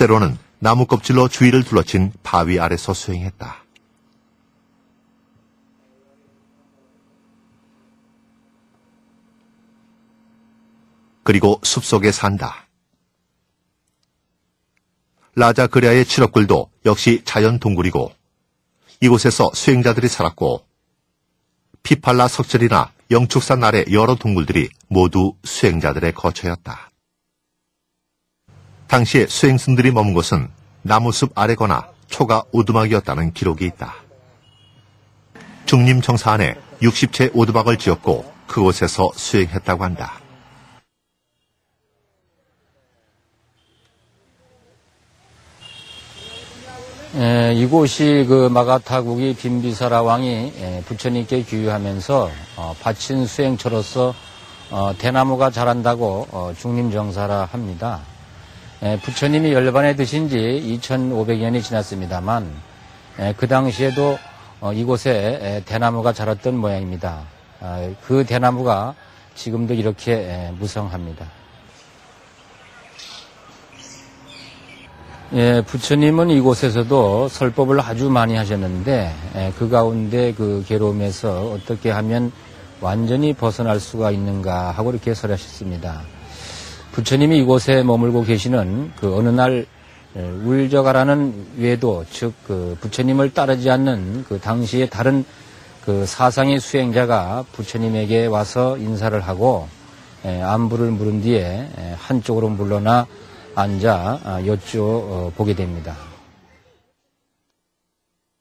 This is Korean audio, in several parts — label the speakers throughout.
Speaker 1: 때로는 나무 껍질로 주위를 둘러친 바위 아래서 수행했다. 그리고 숲속에 산다. 라자 그리아의 칠업굴도 역시 자연 동굴이고 이곳에서 수행자들이 살았고 피팔라 석절이나 영축산 아래 여러 동굴들이 모두 수행자들의 거처였다. 당시에 수행승들이 머문 곳은 나무숲 아래거나 초가 오두막이었다는 기록이 있다. 중림 정사 안에 60채 오두막을 지었고 그곳에서 수행했다고 한다.
Speaker 2: 에, 이곳이 그 마가타국이 빈비사라 왕이 에, 부처님께 귀유하면서 어, 바친 수행처로서 어, 대나무가 자란다고 어, 중림정사라 합니다. 에, 부처님이 열반에 드신 지 2500년이 지났습니다만 에, 그 당시에도 어, 이곳에 에, 대나무가 자랐던 모양입니다. 아, 그 대나무가 지금도 이렇게 에, 무성합니다. 예, 부처님은 이곳에서도 설법을 아주 많이 하셨는데 예, 그 가운데 그 괴로움에서 어떻게 하면 완전히 벗어날 수가 있는가 하고 이렇게 설하셨습니다. 부처님이 이곳에 머물고 계시는 그 어느 날 예, 울저가라는 외도 즉 그 부처님을 따르지 않는 그 당시의 다른 그 사상의 수행자가 부처님에게 와서 인사를 하고 예, 안부를 물은 뒤에 예, 한쪽으로 물러나 앉아 아, 여쭤보게 됩니다.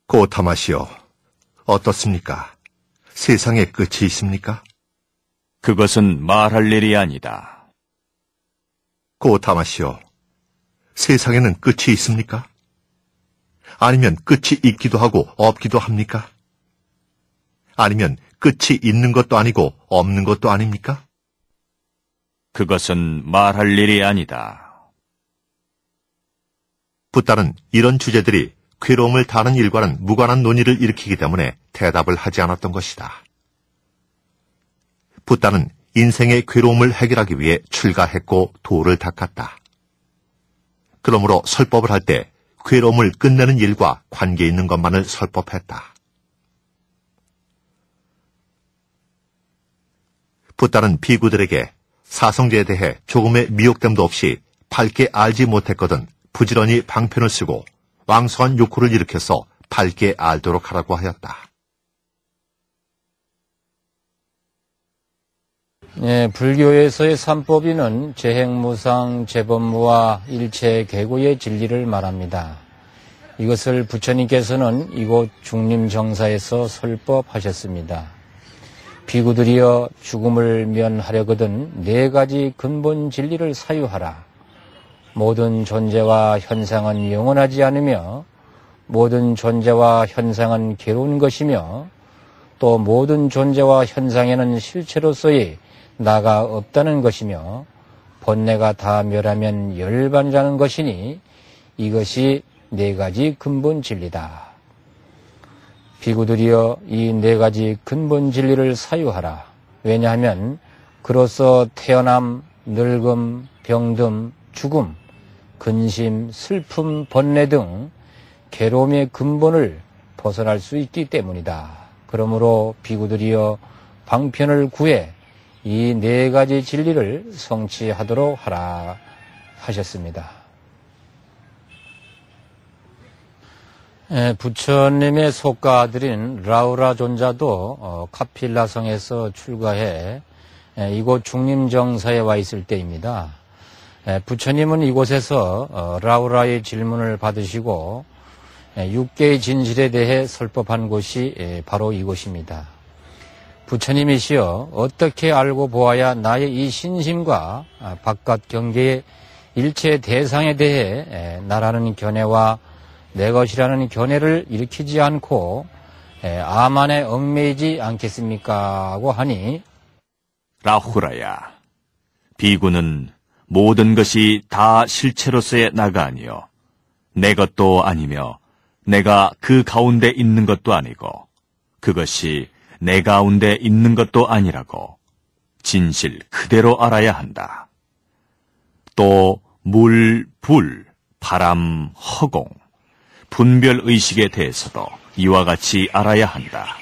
Speaker 1: 고타마시오, 어떻습니까? 세상에 끝이 있습니까?
Speaker 3: 그것은 말할 일이 아니다.
Speaker 1: 고타마시오, 세상에는 끝이 있습니까? 아니면 끝이 있기도 하고 없기도 합니까? 아니면 끝이 있는 것도 아니고 없는 것도 아닙니까?
Speaker 3: 그것은 말할 일이 아니다.
Speaker 1: 붓다는 이런 주제들이 괴로움을 다는 일과는 무관한 논의를 일으키기 때문에 대답을 하지 않았던 것이다. 붓다는 인생의 괴로움을 해결하기 위해 출가했고 도를 닦았다. 그러므로 설법을 할 때 괴로움을 끝내는 일과 관계 있는 것만을 설법했다. 붓다는 비구들에게 사성제에 대해 조금의 미혹됨도 없이 밝게 알지 못했거든 부지런히 방편을 쓰고 왕성한 욕구를 일으켜서 밝게 알도록 하라고 하였다.
Speaker 2: 예, 불교에서의 삼법인은 재행무상, 재범무와 일체 계고의 진리를 말합니다. 이것을 부처님께서는 이곳 중림정사에서 설법하셨습니다. 비구들이여 죽음을 면하려거든 네 가지 근본 진리를 사유하라. 모든 존재와 현상은 영원하지 않으며 모든 존재와 현상은 괴로운 것이며 또 모든 존재와 현상에는 실체로서의 나가 없다는 것이며 본내가 다 멸하면 열반자는 것이니 이것이 네 가지 근본 진리다. 비구들이여 이 네 가지 근본 진리를 사유하라. 왜냐하면 그로서 태어남, 늙음, 병듦, 죽음, 근심, 슬픔, 번뇌 등 괴로움의 근본을 벗어날 수 있기 때문이다. 그러므로 비구들이여 방편을 구해 이 네 가지 진리를 성취하도록 하라 하셨습니다. 부처님의 속가들인 라우라 존자도 어, 카필라성에서 출가해 이곳 중림정사에 와 있을 때입니다. 부처님은 이곳에서 어, 라우라의 질문을 받으시고 6개의 진실에 대해 설법한 곳이 바로 이곳입니다. 부처님이시여 어떻게 알고 보아야 나의 이 신심과 아, 바깥 경계의 일체 대상에 대해 나라는 견해와 내 것이라는 견해를 일으키지 않고 아만에 얽매이지 않겠습니까? 하고 하니
Speaker 3: 라후라야 비구는 모든 것이 다 실체로서의 나가 아니요 내 것도 아니며 내가 그 가운데 있는 것도 아니고 그것이 내 가운데 있는 것도 아니라고 진실 그대로 알아야 한다. 또 물, 불, 바람, 허공, 분별 의식에 대해서도 이와 같이 알아야 한다.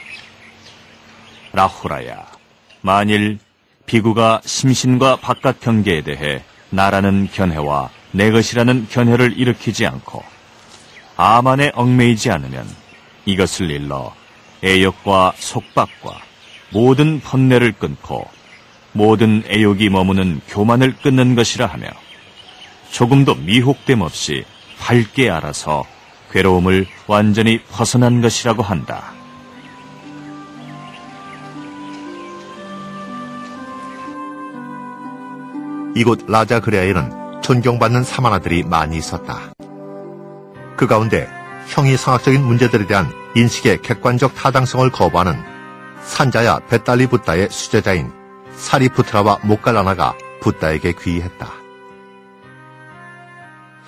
Speaker 3: 라후라야, 만일 비구가 심신과 바깥 경계에 대해 나라는 견해와 내 것이라는 견해를 일으키지 않고 아만에 얽매이지 않으면 이것을 일러 애욕과 속박과 모든 번뇌를 끊고 모든 애욕이 머무는 교만을 끊는 것이라 하며 조금도 미혹됨 없이 밝게 알아서 괴로움을 완전히 벗어난 것이라고 한다.
Speaker 1: 이곳 라자그레아에는 존경받는 사마나들이 많이 있었다. 그 가운데 형이 성학적인 문제들에 대한 인식의 객관적 타당성을 거부하는 산자야 베탈리 붓다의 수제자인 사리푸트라와 모칼라나가 붓다에게 귀의했다.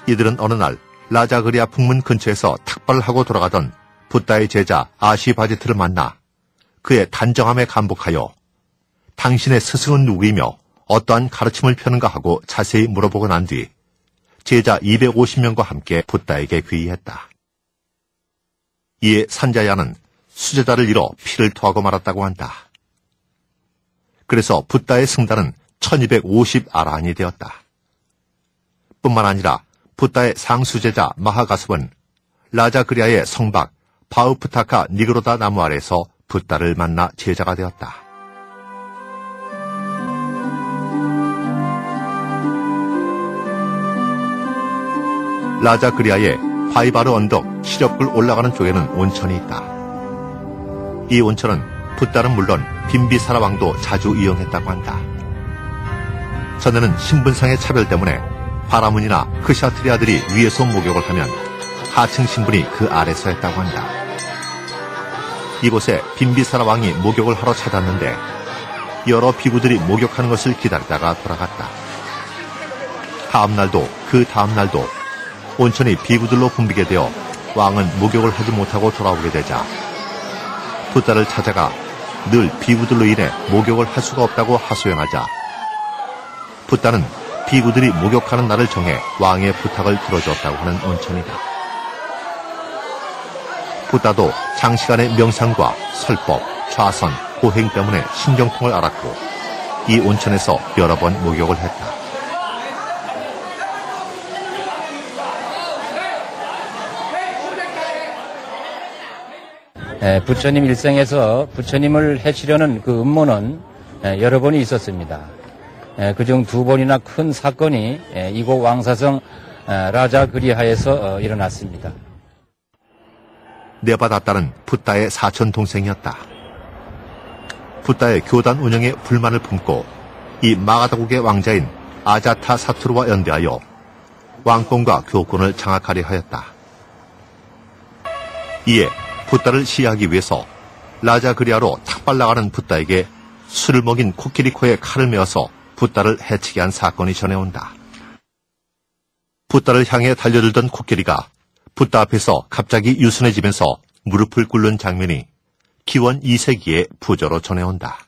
Speaker 1: 이들은 어느 날 라자그리아 풍문 근처에서 탁발을 하고 돌아가던 붓다의 제자 아시바제트를 만나 그의 단정함에 감복하여 당신의 스승은 누구이며 어떠한 가르침을 펴는가 하고 자세히 물어보고 난 뒤 제자 250명과 함께 붓다에게 귀의했다. 이에 산자야는 수제자를 잃어 피를 토하고 말았다고 한다. 그래서 붓다의 승단은 1250 아란이 되었다. 뿐만 아니라 붓다의 상수제자 마하가습은 라자그리아의 성박 바우프타카 니그로다 나무 아래서 붓다를 만나 제자가 되었다. 라자그리아의 바이바르 언덕 시렵굴 올라가는 쪽에는 온천이 있다. 이 온천은 붓다는 물론 빈비사라 왕도 자주 이용했다고 한다. 전에는 신분상의 차별 때문에 바라문이나 크샤트리아들이 위에서 목욕을 하면 하층 신분이 그 아래서 했다고 한다. 이곳에 빈비사라 왕이 목욕을 하러 찾았는데 여러 비구들이 목욕하는 것을 기다리다가 돌아갔다. 다음날도 그 다음날도 온천이 비구들로 붐비게 되어 왕은 목욕을 하지 못하고 돌아오게 되자 붓다를 찾아가 늘 비구들로 인해 목욕을 할 수가 없다고 하소연하자 붓다는 비구들이 목욕하는 날을 정해 왕의 부탁을 들어줬다고 하는 온천이다. 붓다도 장시간의 명상과 설법, 좌선, 고행 때문에 신경통을 앓았고 이 온천에서 여러 번 목욕을 했다.
Speaker 2: 에, 부처님 일생에서 부처님을 해치려는 그 음모는 에, 여러 번이 있었습니다. 그중 두 번이나 큰 사건이 에, 이곳 왕사성 라자 그리하에서 어, 일어났습니다.
Speaker 1: 네바다따는 붓다의 사촌 동생이었다. 붓다의 교단 운영에 불만을 품고 이 마가다국의 왕자인 아자타 사투르와 연대하여 왕권과 교권을 장악하려 하였다. 이에 붓다를 시해하기 위해서 라자그리아로 탁발 나가는 붓다에게 술을 먹인 코끼리코에 칼을 메어서 붓다를 해치게 한 사건이 전해온다. 붓다를 향해 달려들던 코끼리가 붓다 앞에서 갑자기 유순해지면서 무릎을 꿇는 장면이 기원 2세기의 부조로 전해온다.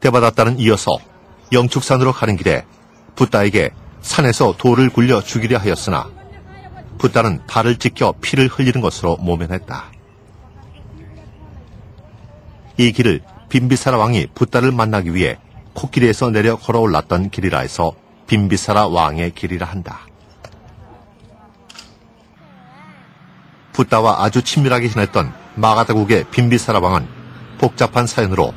Speaker 1: 대바다따는 이어서 영축산으로 가는 길에 붓다에게 산에서 돌을 굴려 죽이려 하였으나 붓다는 발을 찢겨 피를 흘리는 것으로 모면했다. 이 길을 빈비사라 왕이 붓다를 만나기 위해 코끼리에서 내려 걸어올랐던 길이라 해서 빈비사라 왕의 길이라 한다. 붓다와 아주 친밀하게 지냈던 마가다국의 빈비사라 왕은 복잡한 사연으로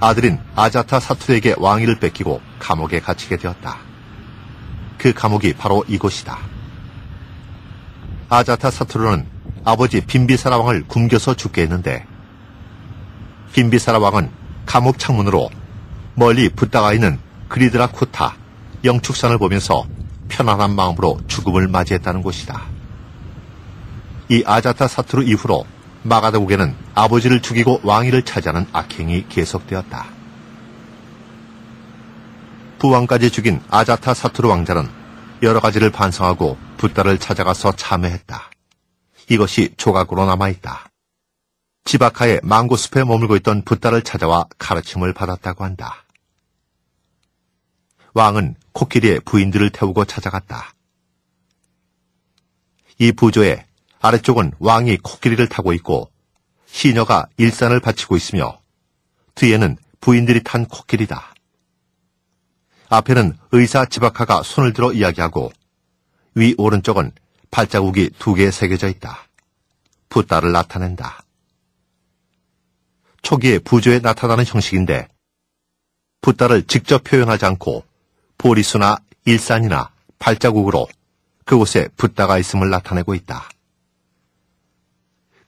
Speaker 1: 아들인 아자타 사투에게 왕위를 뺏기고 감옥에 갇히게 되었다. 그 감옥이 바로 이곳이다. 아자타 사투르는 아버지 빈비사라 왕을 굶겨서 죽게 했는데 빈비사라 왕은 감옥 창문으로 멀리 붙다가 있는 그리드라 쿠타 영축산을 보면서 편안한 마음으로 죽음을 맞이했다는 곳이다. 이 아자타 사투르 이후로 마가다국에는 아버지를 죽이고 왕위를 차지하는 악행이 계속되었다. 부왕까지 죽인 아자타 사투르 왕자는 여러 가지를 반성하고 붓다를 찾아가서 참회했다. 이것이 조각으로 남아있다. 지바카의 망고숲에 머물고 있던 붓다를 찾아와 가르침을 받았다고 한다. 왕은 코끼리의 부인들을 태우고 찾아갔다. 이 부조의 아래쪽은 왕이 코끼리를 타고 있고 시녀가 일산을 바치고 있으며 뒤에는 부인들이 탄 코끼리다. 앞에는 의사 지바카가 손을 들어 이야기하고 위 오른쪽은 발자국이 두 개 새겨져 있다. 붓다를 나타낸다. 초기에 부조에 나타나는 형식인데 붓다를 직접 표현하지 않고 보리수나 일산이나 발자국으로 그곳에 붓다가 있음을 나타내고 있다.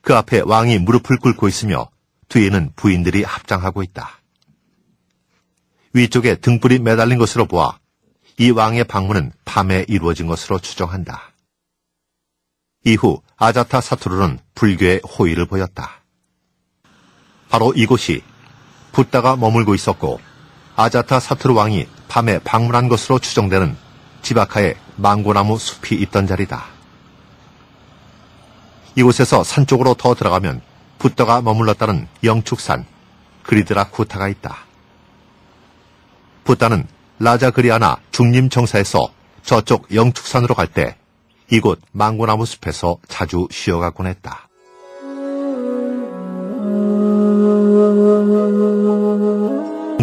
Speaker 1: 그 앞에 왕이 무릎을 꿇고 있으며 뒤에는 부인들이 합장하고 있다. 위쪽에 등불이 매달린 것으로 보아 이 왕의 방문은 밤에 이루어진 것으로 추정한다. 이후 아자타 사투르는 불교의 호의를 보였다. 바로 이곳이 붓다가 머물고 있었고 아자타 사투르 왕이 밤에 방문한 것으로 추정되는 지바카의 망고나무 숲이 있던 자리다. 이곳에서 산 쪽으로 더 들어가면 붓다가 머물렀다는 영축산 그리드라 쿠타가 있다. 붓다는 라자그리아나 중림정사에서 저쪽 영축산으로 갈 때 이곳 망고나무 숲에서 자주 쉬어가곤 했다.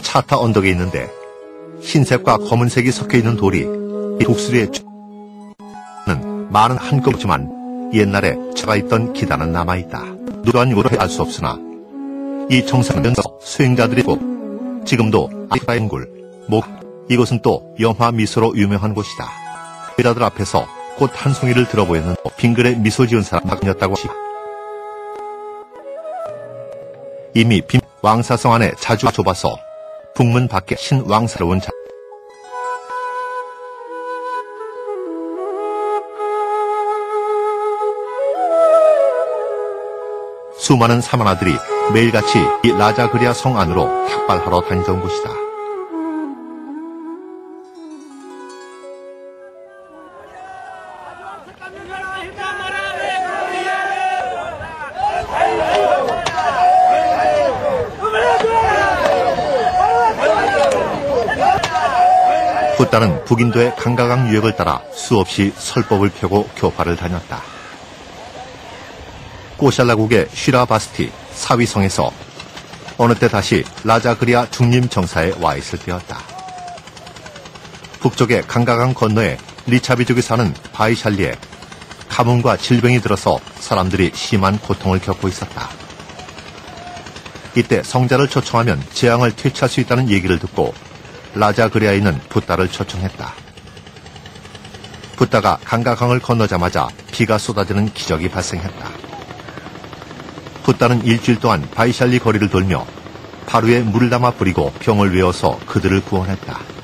Speaker 1: 차타 언덕에 있는데 흰색과 검은색이 섞여 있는 돌이 이 독수리의 는 많은 한꺼번지만 옛날에 처가 있던 기단은 남아있다. 누구한 이유로 알 수 없으나 이 정상면서 수행자들이 꼭 지금도 아이라인굴, 목 이곳은 또 영화 미소로 유명한 곳이다. 여자들 앞에서 꽃 한 송이를 들어보였는 빙글에 미소 지은 사람 박이었다고 하시다. 이미 빈 왕사성 안에 자주 좁아서 북문 밖에 신왕사로운 자. 수많은 사마나들이 매일같이 이 라자그리아 성 안으로 탁발하러 다니던 곳이다. 북인도의 강가강 유역을 따라 수없이 설법을 펴고 교파를 다녔다. 꼬샬라국의 쉬라바스티 사위성에서 어느 때 다시 라자그리아 중림 정사에 와 있을 때였다. 북쪽의 강가강 건너에 리차비족이 사는 바이샬리에 가뭄과 질병이 들어서 사람들이 심한 고통을 겪고 있었다. 이때 성자를 초청하면 재앙을 퇴치할 수 있다는 얘기를 듣고 라자그리아에 있는 붓다를 초청했다. 붓다가 강가강을 건너자마자 비가 쏟아지는 기적이 발생했다. 붓다는 일주일 동안 바이샬리 거리를 돌며 하루에 물을 담아 뿌리고 병을 외워서 그들을 구원했다.